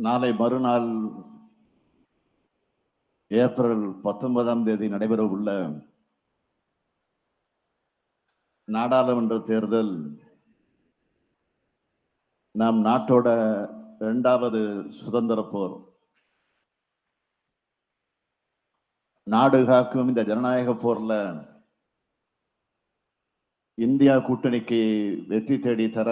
நாளை மறுநாள் ஏப்ரல் பத்தொன்பதாம் தேதி நடைபெற உள்ள நாடாளுமன்ற தேர்தல் நம் நாட்டோட இரண்டாவது சுதந்திர போர். நாடு காக்கும் இந்த ஜனநாயக போர்ல இந்தியா கூட்டணிக்கு வெற்றி தேடி தர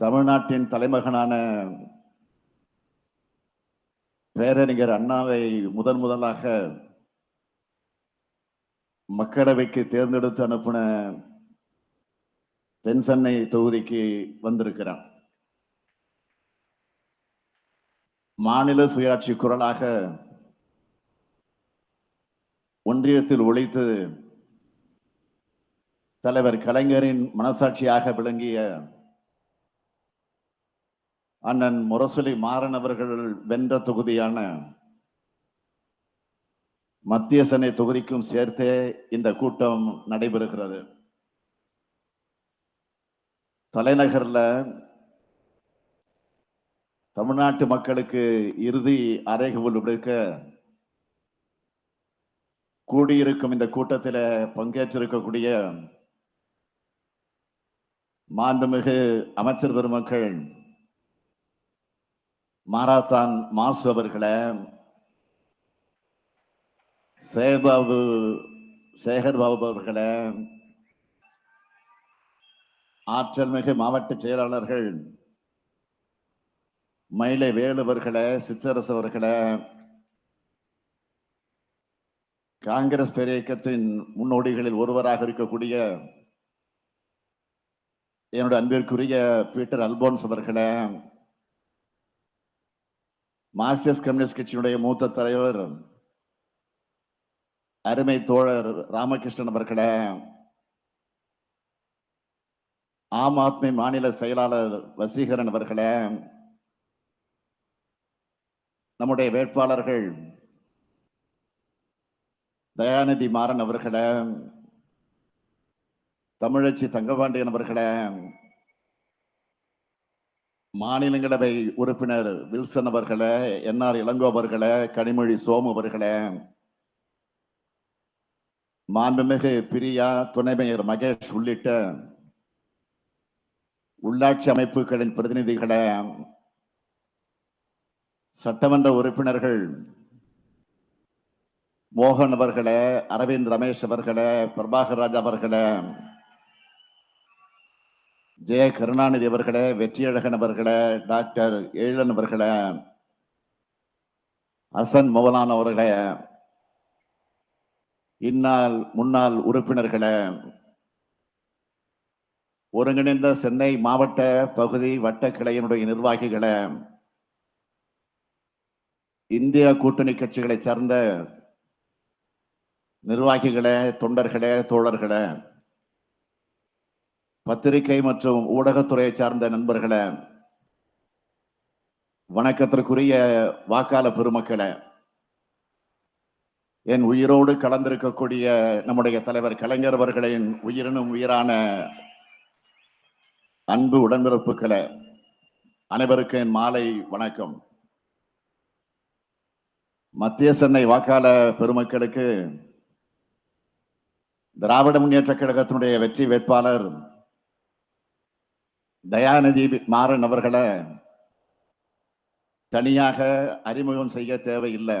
தமிழ்நாட்டின் தலைமகனான பேரறிஞர் அண்ணாவை முதன் முதலாக மக்களவைக்கு தேர்ந்தெடுத்து அனுப்பின தென் சென்னை தொகுதிக்கு வந்திருக்கிறான் மாநில சுயாட்சி குரலாக ஒன்றியத்தில் ஒழித்து தலைவர் கலைஞரின் மனசாட்சியாக விளங்கிய அண்ணன் முரசொலி மாறன் அவர்கள் வென்ற தொகுதியான மத்திய சென்னை தொகுதிக்கும் சேர்த்தே இந்த கூட்டம் நடைபெறுகிறது. தலைநகர்ல தமிழ்நாட்டு மக்களுக்கு இறுதி அறைகவுள் விடுக்க கூடியிருக்கும் இந்த கூட்டத்தில் பங்கேற்றிருக்கக்கூடிய மாண்புமிகு அமைச்சர் பெருமக்கள் மாராத்தான் மாசு அவர்களை சேகர்பாபு சேகர்பாபு அவர்களை ஆற்றல் மிகு மாவட்ட செயலாளர்கள் மயிலை வேலுவர்களை சிற்றரசு அவர்களை காங்கிரஸ் பேரியக்கத்தின் முன்னோடிகளில் ஒருவராக இருக்கக்கூடிய என்னுடைய அன்பிற்குரிய பீட்டர் அல்போன்ஸ் அவர்களை மார்க்சிஸ்ட் கம்யூனிஸ்ட் கட்சியினுடைய மூத்த தலைவர் அருமை தோழர் ராமகிருஷ்ணன் அவர்களே ஆம் ஆத்மி மாநில செயலாளர் வசீகரன் அவர்களே நம்முடைய வேட்பாளர்கள் தயாநிதி மாறன் அவர்களே தமிழச்சி தங்கபாண்டியன் அவர்களே மாநிலங்களவை உறுப்பினர் வில்சன் அவர்களே என்ஆர் இளங்கோ அவர்களே கனிமொழி சோமு அவர்களே மாண்புமிகு பிரியா துணை மேயர் மகேஷ் உள்ளிட்ட உள்ளாட்சி அமைப்புகளின் பிரதிநிதிகளே சட்டமன்ற உறுப்பினர்கள் மோகன் அவர்களே அரவிந்த் ரமேஷ் அவர்களே பிரபாகர் ராஜ் அவர்களே ஜெய கருணாநிதி அவர்களே வெற்றியழகன் அவர்களே டாக்டர் எழிலன் அவர்களே அசன் மௌலான் அவர்களே இந்நாள் முன்னாள் உறுப்பினர்களே ஒருங்கிணைந்த சென்னை மாவட்ட பகுதி வட்ட கிளையினுடைய நிர்வாகிகளை இந்திய கூட்டணி கட்சிகளை சார்ந்த நிர்வாகிகளே தொண்டர்களே தோழர்களே பத்திரிகை மற்றும் ஊடகத்துறையை சார்ந்த நண்பர்களை வணக்கத்திற்குரிய வாக்காள பெருமக்களை என் உயிரோடு கலந்திருக்கக்கூடிய நம்முடைய தலைவர் கலைஞர் அவர்களின் உயிரினும் உயிரான அன்பு உடன்பிறப்புகளை அனைவருக்கும் என் மாலை வணக்கம். மத்திய சென்னை வாக்காள பெருமக்களுக்கு திராவிட முன்னேற்ற கழகத்தினுடைய வெற்றி வேட்பாளர் தயாநிதி மாறன் அவர்களை தனியாக அறிமுகம் செய்ய தேவையில்லை.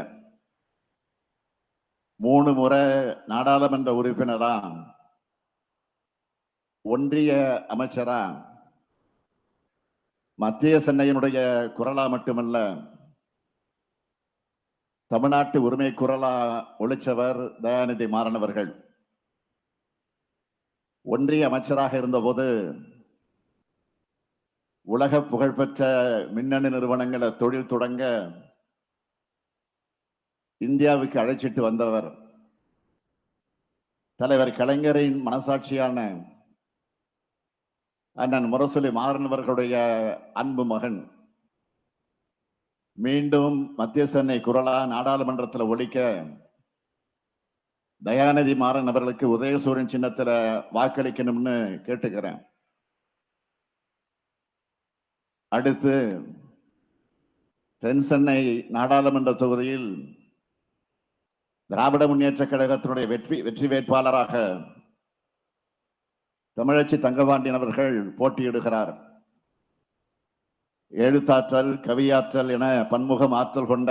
மூணு முறை நாடாளுமன்ற உறுப்பினரா ஒன்றிய அமைச்சரா மத்திய சென்னையினுடைய குரலா மட்டுமல்ல தமிழ்நாட்டு உரிமை குரலா ஒழிச்சவர் தயாநிதி மாறன் அவர்கள். ஒன்றிய அமைச்சராக இருந்தபோது உலக புகழ்பெற்ற மின்னணு நிறுவனங்களை தொழில் தொடங்க இந்தியாவுக்கு அழைச்சிட்டு வந்தவர் தலைவர் கலைஞரின் மனசாட்சியான அண்ணன் முரசொலி மாறன் அவர்களுடைய அன்பு மகன். மீண்டும் மத்திய சென்னை குரலா நாடாளுமன்றத்தில் ஒழிக்க தயாநிதி மாறன் அவர்களுக்கு உதயசூரியன் சின்னத்தில் வாக்களிக்கணும்னு கேட்டுக்கிறேன். அடுத்து தென் சென்னை நாடாளுமன்ற தொகுதியில் திராவிட முன்னேற்ற கழகத்தினுடைய வெற்றி வெற்றி வேட்பாளராக தமிழச்சி தங்கபாண்டியன் அவர்கள் போட்டியிடுகிறார். எழுத்தாற்றல் கவியாற்றல் என பன்முகம் ஆற்றல் கொண்ட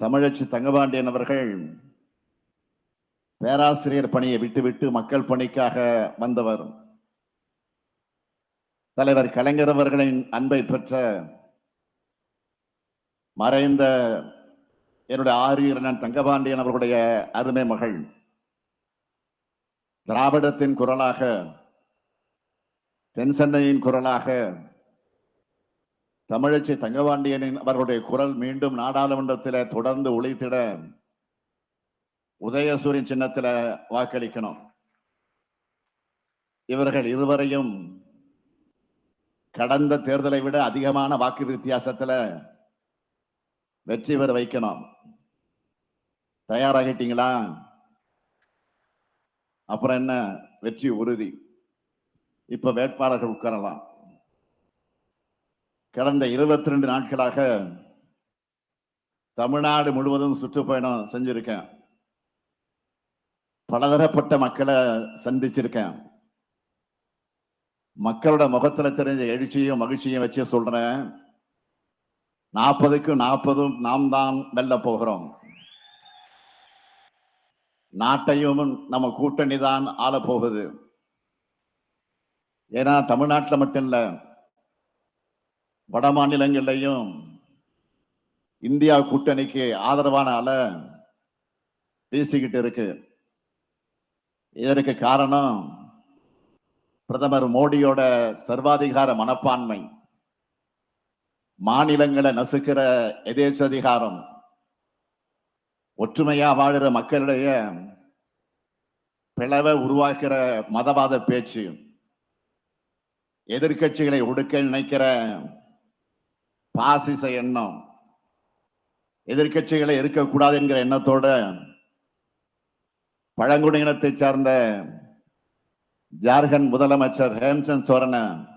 தமிழச்சி தங்கபாண்டியன் அவர்கள் பேராசிரியர் பணியை விட்டுவிட்டு மக்கள் பணிக்காக வந்தவர். தலைவர் கலைஞர் அவர்களின் அன்பை பெற்ற மறைந்த என்னுடைய ஆரியரன் தங்கபாண்டியன் அவர்களுடைய அருமை மகள் திராவிடத்தின் குரலாக தென் சென்னையின் குரலாக தமிழச்சி தங்கபாண்டியனின் அவர்களுடைய குரல் மீண்டும் நாடாளுமன்றத்தில் தொடர்ந்து ஒழித்திட உதயசூரியன் சின்னத்தில் வாக்களிக்கணும். இவர்கள் இருவரையும் கடந்த தேர்தலை விட அதிகமான வாக்கு வித்தியாசத்துல வெற்றி பெற வைக்கணும். தயாராகிட்டீங்களா? அப்புறம் என்ன? வெற்றி உறுதி. இப்ப வேட்பாளர்கள் உட்காரலாம். கடந்த இருபத்தி ரெண்டு நாட்களாக தமிழ்நாடு முழுவதும் சுற்றுப்பயணம் செஞ்சிருக்கேன். பலதரப்பட்ட மக்களை சந்திச்சிருக்கேன். மக்களோட முகத்துல தெரிஞ்ச எழுச்சியும் மகிழ்ச்சியும் வச்சு சொல்றேன். நாற்பதுக்கு நாற்பதும் நாம் தான் வெல்ல போகிறோம். நாட்டையும் நம்ம கூட்டணி தான் ஆள போகுது ஏன்னா தமிழ்நாட்டில் மட்டும் இல்லை வட மாநிலங்கள்லையும் இந்தியா கூட்டணிக்கு ஆதரவான அல பேசிக்கிட்டு இருக்கு. இதற்கு காரணம் பிரதமர் மோடியோட சர்வாதிகார மனப்பான்மை. மாநிலங்களை நசுக்கிற எதேச்சதிகாரம். ஒற்றுமையா வாழுற மக்களிடைய பிளவை உருவாக்குற மதவாத பேச்சு. எதிர்க்கட்சிகளை ஒடுக்க நினைக்கிற பாசிச எண்ணம். எதிர்கட்சிகளை இருக்கக்கூடாது என்கிற எண்ணத்தோட பழங்குடியினத்தை சார்ந்த ஜார்க்கண்ட் முதலமைச்சர் ஹேம்சந்த் சோரனை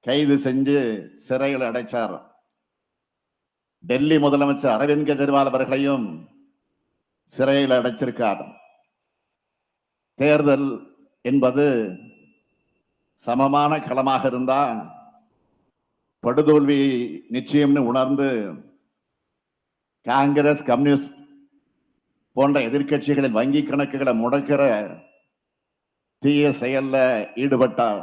கைது செஞ்சு சிறையில் அடைச்சார். டெல்லி முதலமைச்சர் அரவிந்த் கெஜ்ரிவால் அவர்களையும் சிறையில் அடைச்சிருக்கார். தேர்தல் என்பது சமமான களமாக இருந்தா படுதோல்வி நிச்சயம்னு உணர்ந்து காங்கிரஸ் கம்யூனிஸ்ட் போன்ற எதிர்கட்சிகளின் வங்கி கணக்குகளை முடக்கிற தீய செயல்ல ஈடுபட்டார்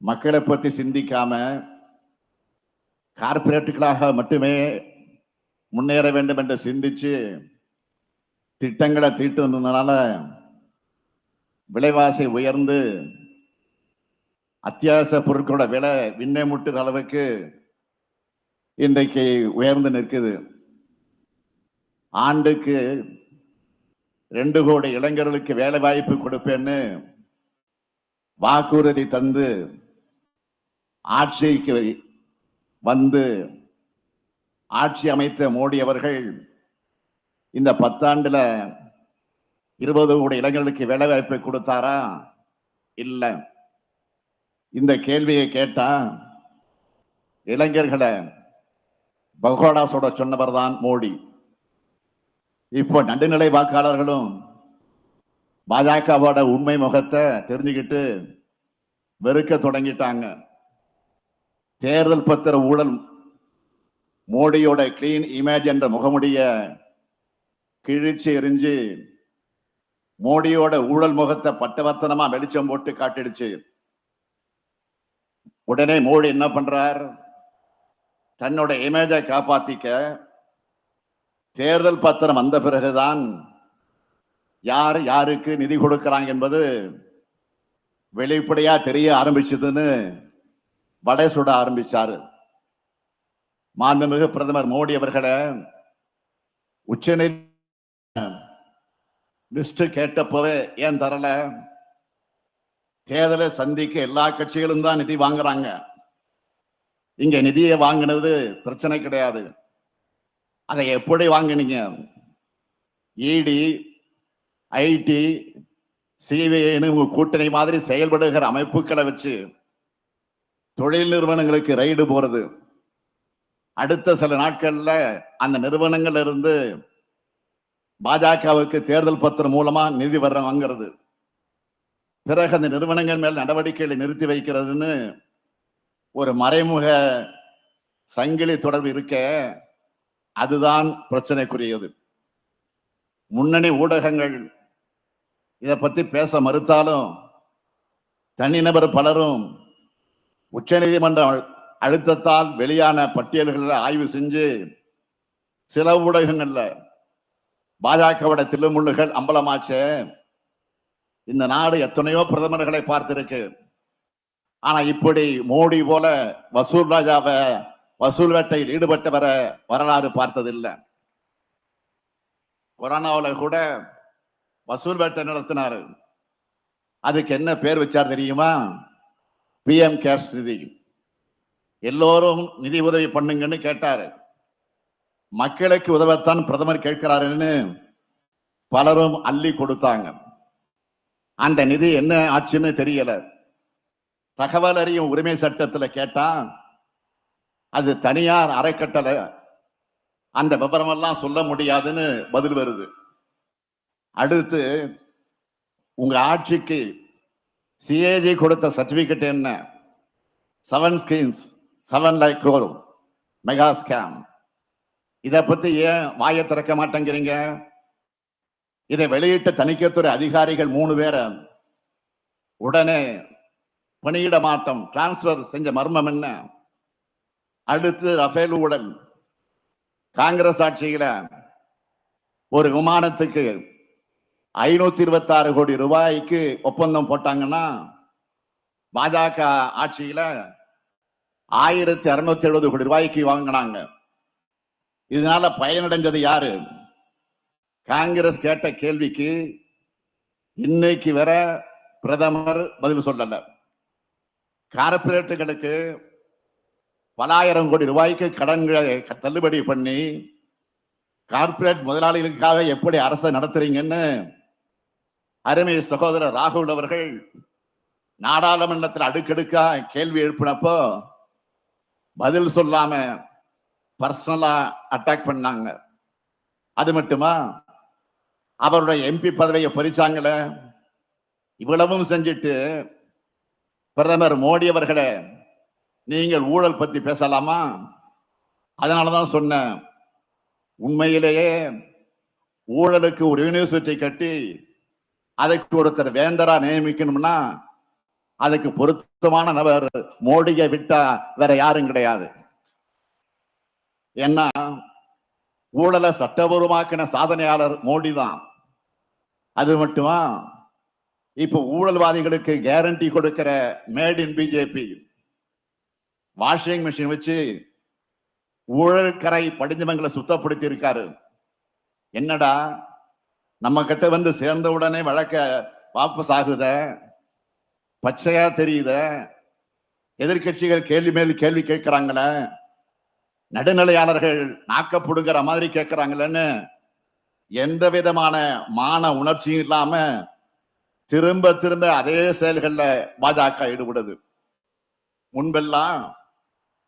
மக்களை பத்தி சிந்திக்காம கார்பரேட்டுகளாக மட்டுமே முன்னேற வேண்டும் என்று சிந்திச்சு திட்டங்களை தீட்டு வந்ததுனால விலைவாசி உயர்ந்து அத்தியாவசிய பொருட்களோட விலை விண்ணை முட்டுற அளவுக்கு இன்றைக்கு உயர்ந்து நிற்குது. ஆண்டுக்கு ரெண்டு கோடி இளைஞர்களுக்கு வேலை வாய்ப்பு கொடுப்பேன்னு வாக்குறுதி தந்து ஆட்சிக்கு வந்து ஆட்சி அமைத்த மோடி அவர்கள் இந்த பத்தாண்டுல இருபது கோடி இளைஞர்களுக்கு வேலை வாய்ப்பை கொடுத்தாரா? இல்லை. இந்த கேள்வியை கேட்டா இளைஞர்களை பகோடா சுட சொன்னவர் தான் மோடி. இப்போ நடுநிலை வாக்காளர்களும் பாஜகவோட உண்மை முகத்தை தெரிஞ்சுக்கிட்டு வெறுக்க தொடங்கிட்டாங்க. தேர்தல் பத்திர ஊழல் மோடியோட கிளீன் இமேஜ் என்ற முகமுடைய கிழிச்சு எரிஞ்சு மோடியோட ஊழல் முகத்தை பட்டவர்த்தனமா வெளிச்சம் போட்டு காட்டிடுச்சு. உடனே மோடி என்ன பண்றார்? தன்னோட இமேஜை காப்பாத்திக்க தேர்தல் பத்திரம் வந்த பிறகுதான் யார் யாருக்கு நிதி கொடுக்கிறாங்க என்பது வெளிப்படையா தெரிய ஆரம்பிச்சதுன்னு வடை சுட ஆரம்பிச்சாரு. மாண்புமிகு பிரதமர் மோடி அவர்களை உச்ச லிஸ்ட் கேட்டப்பவே ஏன் தரல? தேர்தலை சந்திக்க எல்லா கட்சிகளும் தான் நிதி வாங்குறாங்க. இங்க நிதியை வாங்கினது பிரச்சனை கிடையாது. அதை எப்படி வாங்கினீங்க? இடி ஐடி சிபிஐன்னு கூட்டணி மாதிரி செயல்படுகிற அமைப்புகளை வச்சு தொழில் நிறுவனங்களுக்கு ரைடு போறது. அடுத்த சில நாட்கள்ல அந்த நிறுவனங்கள்ல இருந்து பாஜகவுக்கு தேர்தல் பத்திரம் மூலமா நிதி வர வாங்குறது. பிறகு அந்த நிறுவனங்கள் மேல் நடவடிக்கைகளை நிறுத்தி வைக்கிறதுன்னு ஒரு மறைமுக சங்கிலி தொடர்பு இருக்க. அதுதான் பிரச்சனைக்குரியது. முன்னணி ஊடகங்கள் இதை பற்றி பேச மறுத்தாலும் தனிநபர் பலரும் உச்சநீதிமன்ற அழுத்தத்தால் வெளியான பட்டியல்களை ஆய்வு செஞ்சு சில ஊடகங்கள்ல பாஜகவோட தில்லுமுள்ளுகள் அம்பலமாச்சே. இந்த நாடு எத்தனையோ பிரதமர்களை பார்த்திருக்கு. ஆனா இப்படி மோடி போல வசூல் ராஜாவை வசூல் வேட்டையில் ஈடுபட்டு வர வரலாறு பார்த்ததில்லை. கொரோனாவில் கூட வசூல் வேட்டை நடத்தினாரு. அதுக்கு என்ன பேர் வச்சார் தெரியுமா? பிஎம் கேர்ஸ் நிதி எல்லோரும் நிதி உதவி பண்ணுங்கன்னு கேட்டாரு. மக்களுக்கு உதவத்தான் பிரதமர் கேட்கிறாருன்னு பலரும் அள்ளி கொடுத்தாங்க. அந்த நிதி என்ன ஆச்சுன்னு தெரியல. தகவல் அறியும் உரிமை சட்டத்தில் கேட்டால் அது தனியார் அறக்கட்டளை. அந்த விவரமெல்லாம் சொல்ல முடியாதுன்னு பதில் வருது. அடுத்து உங்க ஆட்சிக்கு சிஏஜி கொடுத்த சர்டிபிகேட் என்ன? Seven schemes seven like mega scam இதை பத்தி ஏன் வாயை திறக்க மாட்டேங்கிறீங்க? இதை வெளியிட்ட தணிக்கைத்துறை அதிகாரிகள் மூணு பேரை. உடனே பணியிட மாற்றம் டிரான்ஸ்பர் செஞ்ச மர்மம் என்ன? அடுத்து ரஃபேல் ஊழல். காங்கிரஸ் ஆட்சியில ஒரு விமானத்துக்கு ஐநூத்தி இருபத்தி ஆறு கோடி ரூபாய்க்கு ஒப்பந்தம் போட்டாங்கன்னா பாஜக ஆட்சியில ஆயிரத்தி அறுநூத்தி எழுபது கோடி ரூபாய்க்கு வாங்கினாங்க. இதனால பயனடைஞ்சது யாரு? காங்கிரஸ் கேட்ட கேள்விக்கு இன்னைக்கு வர பிரதமர் பதில் சொல்லல. கார்பரேட்டுகளுக்கு பலாயிரம் கோடி ரூபாய்க்கு கடன்களை தள்ளுபடி பண்ணி கார்ப்பரேட் முதலாளிகளுக்காக எப்படி அரசை நடத்துறீங்கன்னு அருமை சகோதரர் ராகுல் அவர்கள் நாடாளுமன்றத்தில் அடுக்கடுக்கா கேள்வி எழுப்பினப்போ பதில் சொல்லாம பர்சனலா அட்டாக் பண்ணாங்க. அது மட்டுமா? அவருடைய எம்பி பதவியை பறிச்சாங்கள. இவ்வளவும் செஞ்சுட்டு பிரதமர் மோடி அவர்களே நீங்கள் ஊழல் பத்தி பேசலாமா? அதனாலதான் சொன்னேன். உண்மையிலேயே ஊழலுக்கு ஒரு யூனிவர்சிட்டி கட்டி அதுக்கு ஒருத்தர் வேந்தரா நியமிக்கணும்னா அதுக்கு பொருத்தமான நபர் மோடியை விட்டா வேற யாரும் கிடையாது. ஏன்னா ஊழலை சட்டபூர்வமாக்கின சாதனையாளர் மோடி தான் அது மட்டுமா? இப்ப ஊழல்வாதிகளுக்கு கேரண்டி கொடுக்கிற made in BJP washing machine வச்சு ஊழல் கரை படிஞ்சவங்களை சுத்தப்படுத்தி இருக்காரு என்னடா நம்ம கிட்ட வந்து சேர்ந்த உடனே வழக்க வாபஸ் ஆகுத? பச்சையா தெரியுத? எதிர்க்கட்சிகள் கேள்வி மேல் கேள்வி கேட்கிறாங்களே? நடுநிலையாளர்கள் நாக்கப்புடுங்கிற மாதிரி கேட்கிறாங்களேன்னு எந்த விதமான மான உணர்ச்சியும் இல்லாம திரும்ப திரும்ப அதே செயல்களில் பாஜக ஈடுபடுது. முன்பெல்லாம்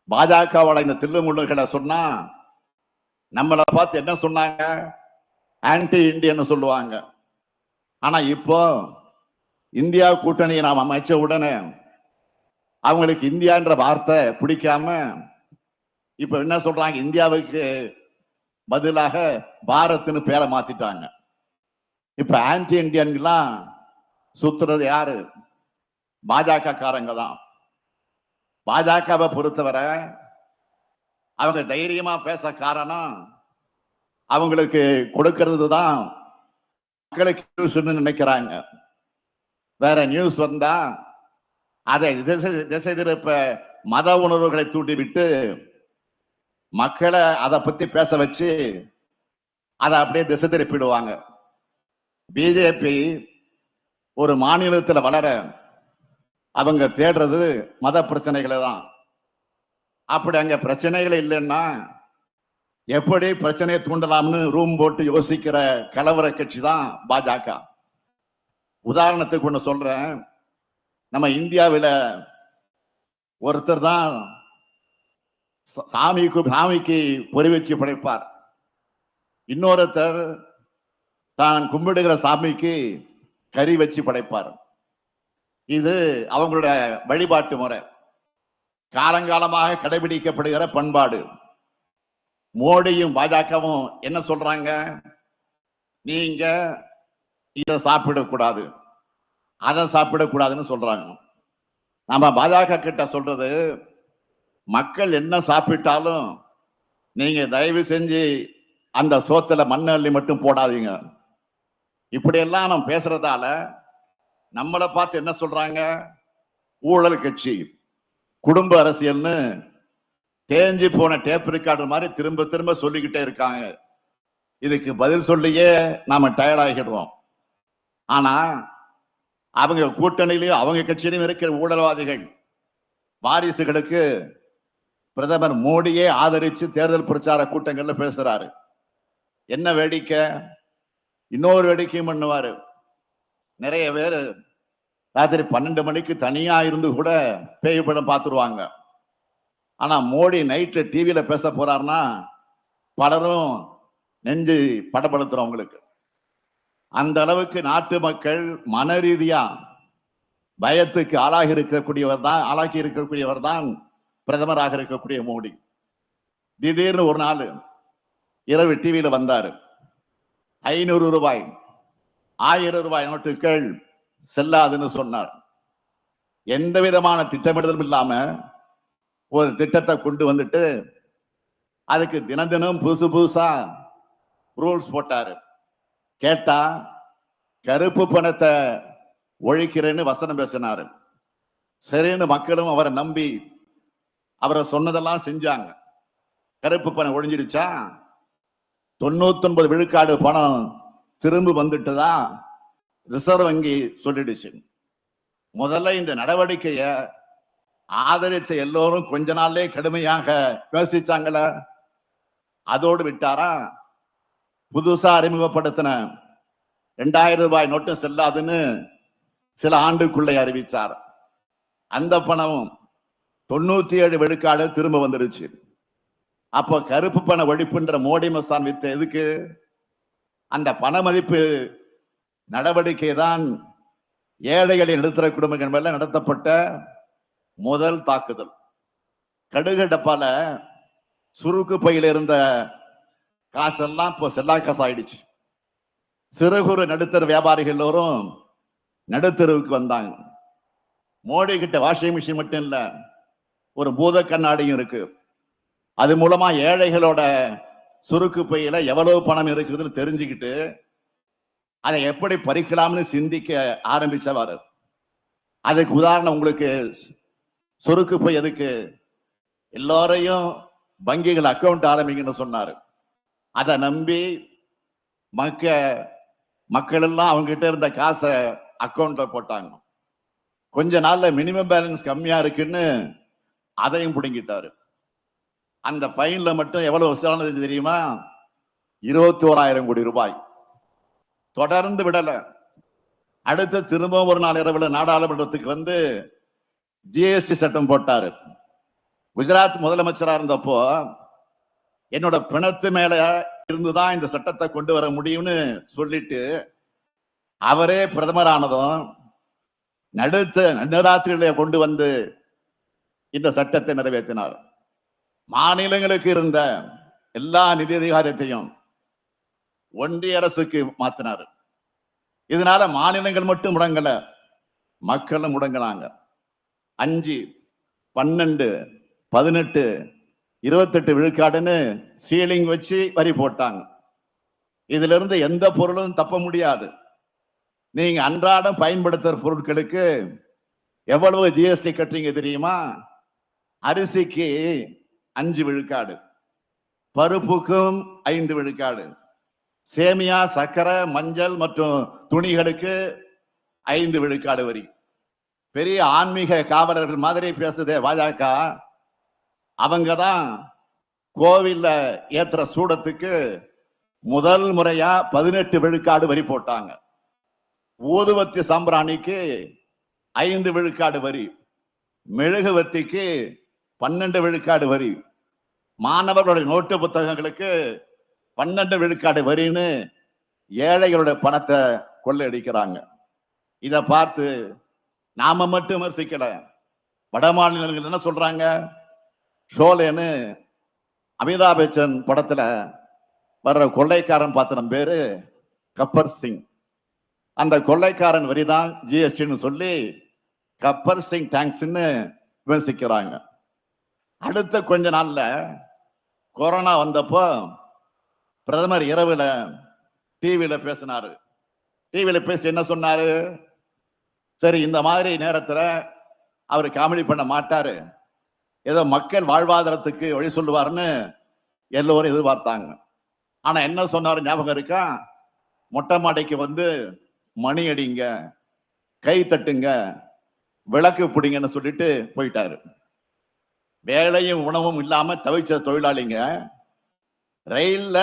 பாஜகவோட இந்த தில்லுமுள்ளுகளை சொன்னா நம்மளை பார்த்து என்ன சொன்னாங்க? ஆன்டி இண்டியன்னு சொல்லுவாங்க. ஆனா இப்போ இந்தியா கூட்டணியை நாம் அமைச்ச உடனே அவங்களுக்கு இந்தியான்ற வார்த்தை பிடிக்காம இப்ப என்ன சொல்றாங்க? இந்தியாவுக்கு பதிலாக பாரத்னு பேரை மாத்திட்டாங்க. இப்ப ஆன்டி இண்டியன்லாம் சுத்துறது யாரு? பாஜக காரங்க தான். பாஜகவை பொறுத்தவரை அவங்க தைரியமா பேச காரணம் அவங்களுக்கு கொடுக்கறது தான் மக்களுக்கு நியூஸ்னு நினைக்கிறாங்க. வேற நியூஸ் வந்தா அதை திசை திசை திருப்ப மத உணர்வுகளை தூண்டி விட்டு மக்களை அதை பத்தி பேச வச்சு அதை அப்படியே திசை திருப்பிடுவாங்க. பிஜேபி ஒரு மாநிலத்தில் வளர அவங்க தேடுறது மத பிரச்சனைகளை தான். அப்படி அங்க பிரச்சனைகள் இல்லைன்னா எப்படி பிரச்சனையை தூண்டலாம்னு ரூம் போட்டு யோசிக்கிற கலவர கட்சி தான் பாஜக. உதாரணத்துக்கு ஒன்று சொல்றேன். நம்ம இந்தியாவில் ஒருத்தர் தான் சாமிக்கு சாமிக்கு பொறி வச்சு படைப்பார். இன்னொருத்தர் தான் கும்பிடுகிற சாமிக்கு கறி வச்சு படைப்பார். இது அவங்களோட வழிபாட்டு முறை. காலங்காலமாக கடைபிடிக்கப்படுகிற பண்பாடு. மோடியும் பாஜகவும் என்ன சொல்றாங்க? நீங்க இதை சாப்பிடக்கூடாது. அதை சாப்பிடக்கூடாதுன்னு சொல்றாங்க. நம்ம பாஜக கிட்ட சொல்றது மக்கள் என்ன சாப்பிட்டாலும் நீங்க தயவு செஞ்சு அந்த சோத்துல மண்ணள்ளி மட்டும் போடாதீங்க. இப்படியெல்லாம் நம்ம பேசுறதால நம்மளை பார்த்து என்ன சொல்றாங்க? ஊழல் கட்சி. குடும்ப அரசியல்னு தேஞ்சு போன டேப் ரெக்கார்டர் மாதிரி திரும்ப திரும்ப சொல்லிக்கிட்டே இருக்காங்க. இதுக்கு பதில் சொல்லியே நாம டயர்ட் ஆகிடுறோம். ஆனா அவங்க கூட்டணியிலையும் அவங்க கட்சியிலையும் இருக்கிற ஊழல்வாதிகள் வாரிசுகளுக்கு பிரதமர் மோடியே ஆதரிச்சு தேர்தல் பிரச்சார கூட்டங்கள்ல பேசுறாரு. என்ன வேடிக்கை? இன்னொரு வேடிக்கையும் பண்ணுவாரு. நிறைய பேர் ராத்திரி பன்னெண்டு மணிக்கு தனியா இருந்து கூட பேய் படம் பார்த்துருவாங்க. ஆனா மோடி நைட்டு டிவியில பேச போறாருன்னா பலரும் நெஞ்சு படப்படுத்துறோம் அவங்களுக்கு அந்த அளவுக்கு நாட்டு மக்கள் மன ரீதியா பயத்துக்கு ஆளாகி இருக்கக்கூடியவர் தான் ஆளாகி இருக்கக்கூடியவர் தான் பிரதமராக இருக்கக்கூடிய மோடி. திடீர்னு ஒரு நாள் இரவு டிவியில வந்தாரு. ஐநூறு ரூபாய் ஆயிரம் ரூபாய் நோட்டுகள் செல்லாதுன்னு சொன்னார். எந்த விதமான திட்டமிடுதலும் இல்லாம ஒரு திட்டத்தை கொண்டு வந்துட்டு அதுக்கு தினம் தினம் புதுசு புதுசா ரூல்ஸ் போட்டாரு. கேட்டா கருப்பு பணத்தை ஒழிக்கிறேன்னு வசனம் பேசினாரு. சரின்னு மக்களும் அவரை நம்பி அவரை சொன்னதெல்லாம் செஞ்சாங்க. கருப்பு பணம் ஒழிஞ்சிடுச்சா? தொண்ணூத்தொன்பது விழுக்காடு பணம் திரும்ப வந்துட்டுதா? ரிசர்வ் வங்கி சொல்லிடுச்சு. முதல்ல இந்த நடவடிக்கைய ஆதரிச்ச எல்லோரும் கொஞ்ச நாள்லே கடுமையாக பேசிச்சாங்கள அதோடு விட்டாரா? புதுசா அறிமுகப்படுத்தின ரெண்டாயிரம் ரூபாய் நோட்டும் செல்லாதுன்னு சில ஆண்டுக்குள்ளே அறிவிச்சார். அந்த பணமும் தொண்ணூத்தி ஏழு விழுக்காடு திரும்ப வந்துடுச்சு அப்போ கருப்பு பண ஒழிப்புன்ற மோடி மஸ்தான் வித்த எதுக்கு? அந்த பண மதிப்பு நடவடிக்கை தான் ஏழைகளின் நடுத்தர குடும்பங்கள் மேல நடத்தப்பட்ட முதல் தாக்குதல். கடுகு டப்பால சுருக்கு பையில இருந்த காசெல்லாம் இப்போ செல்லா காசு ஆயிடுச்சு சிறு குறு நடுத்தர வியாபாரிகள் எல்லோரும் நடுத்தருவுக்கு வந்தாங்க. மோடி கிட்ட வாஷிங் மிஷின் மட்டும் இல்லை ஒரு பூத கண்ணாடியும் இருக்கு. அது மூலமா ஏழைகளோட சுருக்கு பையில எவ்வளவு பணம் இருக்குதுன்னு தெரிஞ்சுக்கிட்டு அதை எப்படி பறிக்கலாம்னு சிந்திக்க ஆரம்பிச்சவார் அதுக்கு உதாரணம் உங்களுக்கு சுருக்கு பை எதுக்கு? எல்லாரையும் வங்கிகள் அக்கௌண்ட் ஆரம்பிங்கன்னு சொன்னார். அதை நம்பி மக்க மக்கள் எல்லாம் அவங்ககிட்ட இருந்த காசை அக்கௌண்ட்டில் போட்டாங்க. கொஞ்ச நாள்ல மினிமம் பேலன்ஸ் கம்மியா இருக்குன்னு அதையும் பிடுங்கிட்டாரு. அந்த ஃபைன்ல மட்டும் எவ்வளவு வசூலானது தெரியுமா? இருபத்தி ஓராயிரம் கோடி ரூபாய். தொடர்ந்து விடல. அடுத்து திரும்ப ஒரு நாள் இரவுல நாடாளுமன்றத்துக்கு வந்து ஜிஎஸ்டி சட்டம் போட்டாரு. குஜராத் முதலமைச்சரா இருந்தப்போ என்னோட பிணத்து மேல இருந்துதான் இந்த சட்டத்தை கொண்டு வர முடியும்னு சொல்லிட்டு அவரே பிரதமர் ஆனதும் நடுத்த நடுராத்திரியில கொண்டு வந்து இந்த சட்டத்தை நிறைவேற்றினார். மாநிலங்களுக்கு இருந்த எல்லா நிதி அதிகாரத்தையும் ஒன்றிய அரசுக்கு மாத்தினார். இதனால மாநிலங்கள் மட்டும் முடங்கல மக்களும் முடங்கினாங்க அஞ்சு பன்னெண்டு பதினெட்டு இருபத்தெட்டு விழுக்காடுன்னு சீலிங் வச்சு வரி போட்டாங்க. இதுல இருந்து எந்த பொருளும் தப்ப முடியாது. நீங்க அன்றாடம் பயன்படுத்துற பொருட்களுக்கு எவ்வளவு ஜிஎஸ்டி கட்டுறீங்க தெரியுமா? அரிசிக்கு அஞ்சு விழுக்காடு. பருப்புக்கும் ஐந்து விழுக்காடு. சேமியா சர்க்கரை மஞ்சள் மற்றும் துணிகளுக்கு ஐந்து விழுக்காடு வரி. பெரிய ஆன்மீக காவலர்கள் மாதிரி பேசுதே பாஜக. அவங்க தான் கோவில்ல ஏத்துற சூடத்துக்கு முதல் முறையா பதினெட்டு விழுக்காடு வரி போட்டாங்க. ஊதுவத்தி சாம்பிராணிக்கு ஐந்து விழுக்காடு வரி. மெழுகுவர்த்திக்கு பன்னெண்டு விழுக்காடு வரி. மாணவர்களுடைய நோட்டு புத்தகங்களுக்கு பன்னெண்டு விழுக்காடு வரின்னு ஏழைகளுடைய பணத்தை கொள்ளையடிக்கிறாங்க. இதை பார்த்து நாம மட்டும் விமர்சிக்கல. வட மாநிலங்கள் என்ன சொல்றாங்க? ஷோலேன்னு அமிதாப் பச்சன் படத்துல வர்ற கொள்ளைக்காரன் பாத்திரம் பேரு கப்பர் சிங். அந்த கொள்ளைக்காரன் வரிதான் ஜிஎஸ்டின்னு சொல்லி கப்பர் சிங் டேங்க்ஸ்ன்னு விமர்சிக்கிறாங்க. அடுத்த கொஞ்ச நாள்ல கொரோனா வந்தப்போ பிரதமர் இரவுல டிவியில பேசினாரு. டிவியில பேசி என்ன சொன்னாரு? சரி இந்த மாதிரி நேரத்துல அவர் காமெடி பண்ண மாட்டாரு. ஏதோ மக்கள் வாழ்வாதாரத்துக்கு வழி சொல்லுவாருன்னு எல்லோரும் எதிர்பார்த்தாங்க. ஆனா என்ன சொன்னாரு? ஞாபகம் இருக்கா? மொட்டை மாடைக்கு வந்து மணி அடிங்க கை தட்டுங்க விளக்கு பிடிங்கன்னு சொல்லிட்டு போயிட்டாரு. வேலையும் உணவும் இல்லாம தவிச்ச தொழிலாளிங்க ரயில்ல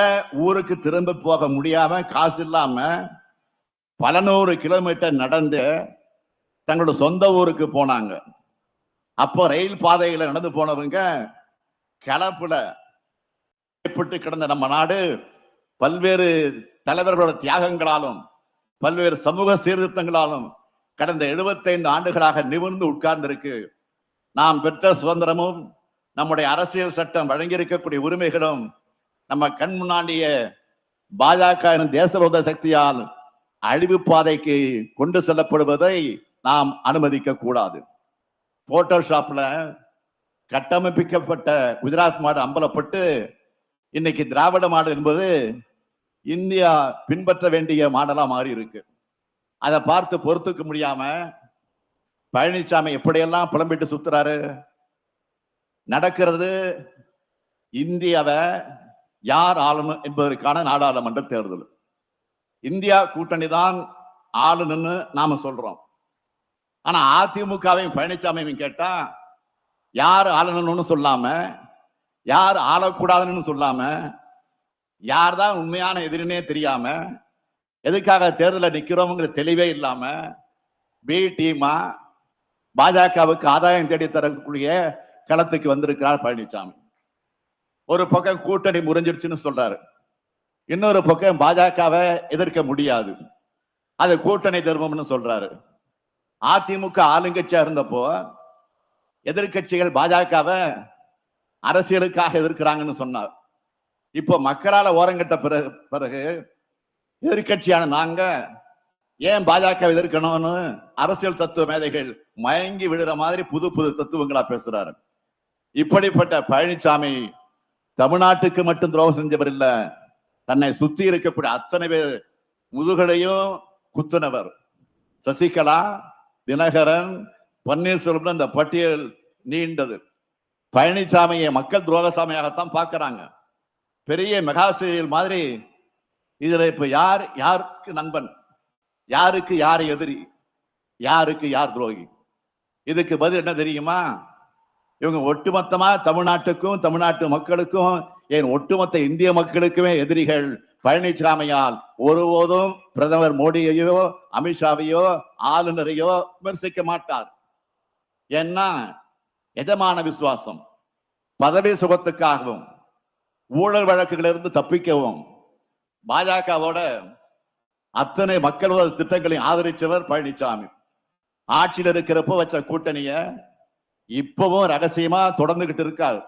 ஊருக்கு திரும்ப போக முடியாம காசு இல்லாம பல நூறு கிலோமீட்டர் நடந்து தங்களோட சொந்த ஊருக்கு போனாங்க. அப்போ ரயில் பாதையில நடந்து போனவங்க கலப்புல ஏற்பட்டு கிடந்த நம்ம நாடு பல்வேறு தலைவர்களோட தியாகங்களாலும் பல்வேறு சமூக சீர்திருத்தங்களாலும் கடந்த 75 ஆண்டுகளாக நிமிர்ந்து உட்கார்ந்திருக்கு. நாம் பெற்ற சுதந்திரமும் நம்முடைய அரசியல் சட்டம் வழங்கியிருக்கக்கூடிய உரிமைகளும் நம்ம கண் முன்னாடிய பாஜக எனும் சக்தியால் அழிவு பாதைக்கு கொண்டு செல்லப்படுவதை நாம் அனுமதிக்க கூடாது. போட்டோஷாப்ல கட்டமைப்பிக்கப்பட்ட குஜராத் மாடு அம்பலப்பட்டு இன்னைக்கு திராவிட மாடு என்பது இந்தியா பின்பற்ற வேண்டிய மாடலா மாறி இருக்கு அதை பார்த்து பொறுத்துக்க முடியாம பழனிசாமி எப்படியெல்லாம் புலம்பிட்டு சுத்துறாரு? நடக்கிறது இந்தியாவை யார் ஆளணும் என்பதற்கான நாடாளுமன்ற தேர்தல். இந்தியா கூட்டணி தான் ஆளுன்னு நாம சொல்றோம். ஆனா அதிமுகவையும் பழனிசாமியும் கேட்டா யார் ஆளணும்னு சொல்லாம யார் ஆளக்கூடாதுன்னு சொல்லாம யார் தான் உண்மையான எதிரினே தெரியாம எதுக்காக தேர்தலில் நிற்கிறோங்கிற தெளிவே இல்லாம பி டீமா பாஜகவுக்கு ஆதாயம் தேடி தரக்கூடிய களத்துக்கு வந்திருக்கிறார் பழனிசாமி ஒரு பக்கம் கூட்டணி முறிஞ்சிருச்சுன்னு சொல்றாரு. இன்னொரு பக்கம் பாஜகவை எதிர்க்க முடியாது. அது கூட்டணி தர்மம்னு சொல்றாரு. அதிமுக ஆளுங்கட்சியா இருந்தப்போ எதிர்க்கட்சிகள் பாஜகவை அரசியலுக்காக எதிர்க்கிறாங்கன்னு சொன்னார். இப்போ மக்களால் ஓரங்கட்ட பிறகு பிறகு எதிர்க்கட்சியான நாங்கள் ஏன் பாஜக எதிர்க்கணும்னு அரசியல் தத்துவ மேதைகள் மயங்கி விடுற மாதிரி புது புது தத்துவங்களா பேசுறாரு. இப்படிப்பட்ட பழனிசாமி தமிழ்நாட்டுக்கு மட்டும் துரோகம் செஞ்சவர் இல்ல. தன்னை சுத்தி இருக்கக்கூடிய அத்தனை பேர் முதுகலையும் குத்துனவர். சசிகலா தினகரன் பன்னீர்செல்வம் அந்த பட்டியல் நீண்டது. பழனிசாமியை மக்கள் துரோகசாமியாகத்தான் பார்க்கறாங்க. பெரிய மெகா சீரியல் மாதிரி. இதுல இப்ப யார் யாருக்கு நண்பன்? யாருக்கு யார் எதிரி? யாருக்கு யார் துரோகி? இதுக்கு பதில் என்ன தெரியுமா? இவங்க ஒட்டுமொத்தமா தமிழ்நாட்டுக்கும் தமிழ்நாட்டு மக்களுக்கும் ஏன் ஒட்டுமொத்த இந்திய மக்களுக்குமே எதிரிகள் பழனிசாமியால் ஒருபோதும் பிரதமர் மோடியையோ அமித்ஷாவையோ ஆளுநரையோ விமர்சிக்க மாட்டார். ஏன்னா எஜமான விசுவாசம்? பதவி சுகத்துக்காகவும் ஊழல் வழக்குகளிலிருந்து தப்பிக்கவும் பாஜகவோட அத்தனை மக்கள் திட்டங்களையும் திட்டங்களை ஆதரிச்சவர் பழனிசாமி. ஆட்சியில் இருக்கிறப்போ வச்ச கூட்டணிய இப்பவும் ரகசியமா தொடர்ந்துகிட்டு இருக்கார்.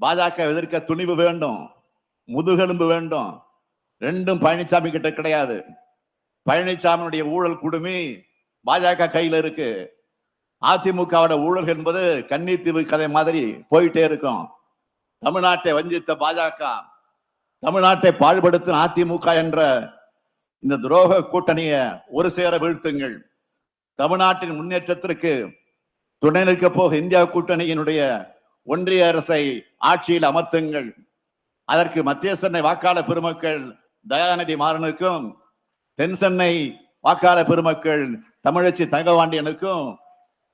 பாஜக எதிர்க்க துணிவு வேண்டும் முதுகெலும்பு வேண்டும். ரெண்டும் பழனிசாமி கிட்ட கிடையாது. பழனிசாமியுடைய ஊழல் குடுமி பாஜக கையில இருக்கு. அதிமுகவோட ஊழல் என்பது கன்னித்தீவு கதை மாதிரி போயிட்டே இருக்கும். தமிழ்நாட்டை வஞ்சித்த பாஜக தமிழ்நாட்டை பாழ்படுத்தும் அதிமுக என்ற இந்த துரோக கூட்டணிய ஒரு சேர வீழ்த்துங்கள். தமிழ்நாட்டின் முன்னேற்றத்திற்கு துணை நிற்க போக இந்தியா கூட்டணியினுடைய ஒன்றிய அரசை ஆட்சியில் அமர்த்துங்கள். அதற்கு மத்திய சென்னை வாக்காளர் பெருமக்கள் தயாநிதி மாறனுக்கும் தென் சென்னை வாக்காளர் பெருமக்கள் தமிழச்சி தங்கவாண்டியனுக்கும்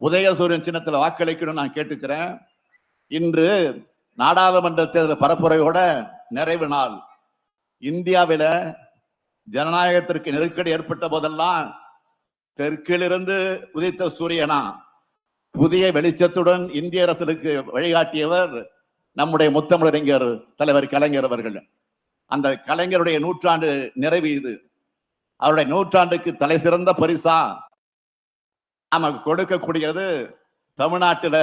உதயசூரியன் சின்னத்தில் வாக்களிக்கணும் நான் கேட்டுக்கிறேன். இன்று நாடாளுமன்ற தேர்தல் பரப்புரையோட நிறைவு நாள். இந்தியாவில ஜனநாயகத்திற்கு நெருக்கடி ஏற்பட்ட போதெல்லாம் தெற்கிலிருந்து உதித்த சூரியனா? புதிய வெளிச்சத்துடன் இந்திய அரசுக்கு வழிகாட்டியவர் நம்முடைய முத்தமிழறிஞர் தலைவர் கலைஞர் அவர்கள். அந்த கலைஞருடைய நூற்றாண்டு நிறைவு இது. அவருடைய நூற்றாண்டுக்கு தலை சிறந்த பரிசா நமக்கு கொடுக்கக்கூடியது தமிழ்நாட்டுல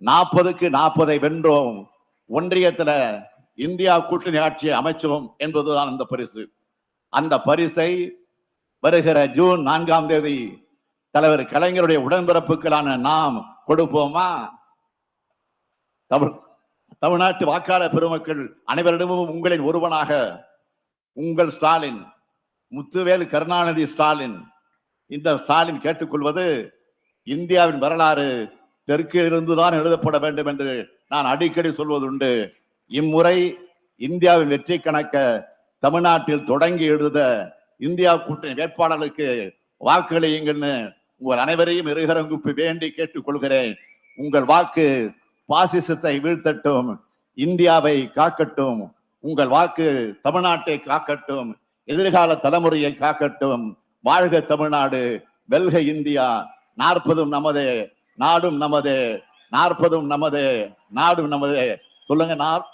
நாற்பதுக்கு நாற்பதை வென்றோம். ஒன்றியத்துல இந்தியா கூட்டணி ஆட்சியை அமைச்சோம் என்பதுதான் அந்த பரிசு. அந்த பரிசை வருகிற ஜூன் நான்காம் தேதி தலைவர் கலைஞருடைய உடன்பிறப்புகளான நாம் கொடுப்போமா? தமிழ் தமிழ்நாட்டு வாக்காளர் பெருமக்கள் அனைவரிடமும் உங்களின் ஒருவனாக உங்கள் ஸ்டாலின் முத்துவேல் கருணாநிதி ஸ்டாலின். இந்த ஸ்டாலின் கேட்டுக்கொள்வது இந்தியாவின் வரலாறு தெற்கிலிருந்து இருந்துதான் எழுதப்பட வேண்டும் என்று நான் அடிக்கடி சொல்வதுண்டு. இம்முறை இந்தியாவின் வெற்றி கணக்க தமிழ்நாட்டில் தொடங்கி எழுத இந்தியா கூட்டணி வேட்பாளர்களுக்கு வாக்களியுங்கள்னு உங்கள் அனைவரையும் இருகரங்குப்பு வேண்டி கேட்டுக்கொள்கிறேன். உங்கள் வாக்கு பாசிசத்தை வீழ்த்தட்டும் இந்தியாவை காக்கட்டும் உங்கள் வாக்கு தமிழ்நாட்டை காக்கட்டும் எதிர்கால தலைமுறையை காக்கட்டும். வாழ்க தமிழ்நாடு வெல்க இந்தியா. நாற்பதும் நமது நாடும் நமது நாற்பதும் நமது நாடும் நமது. சொல்லுங்க நான்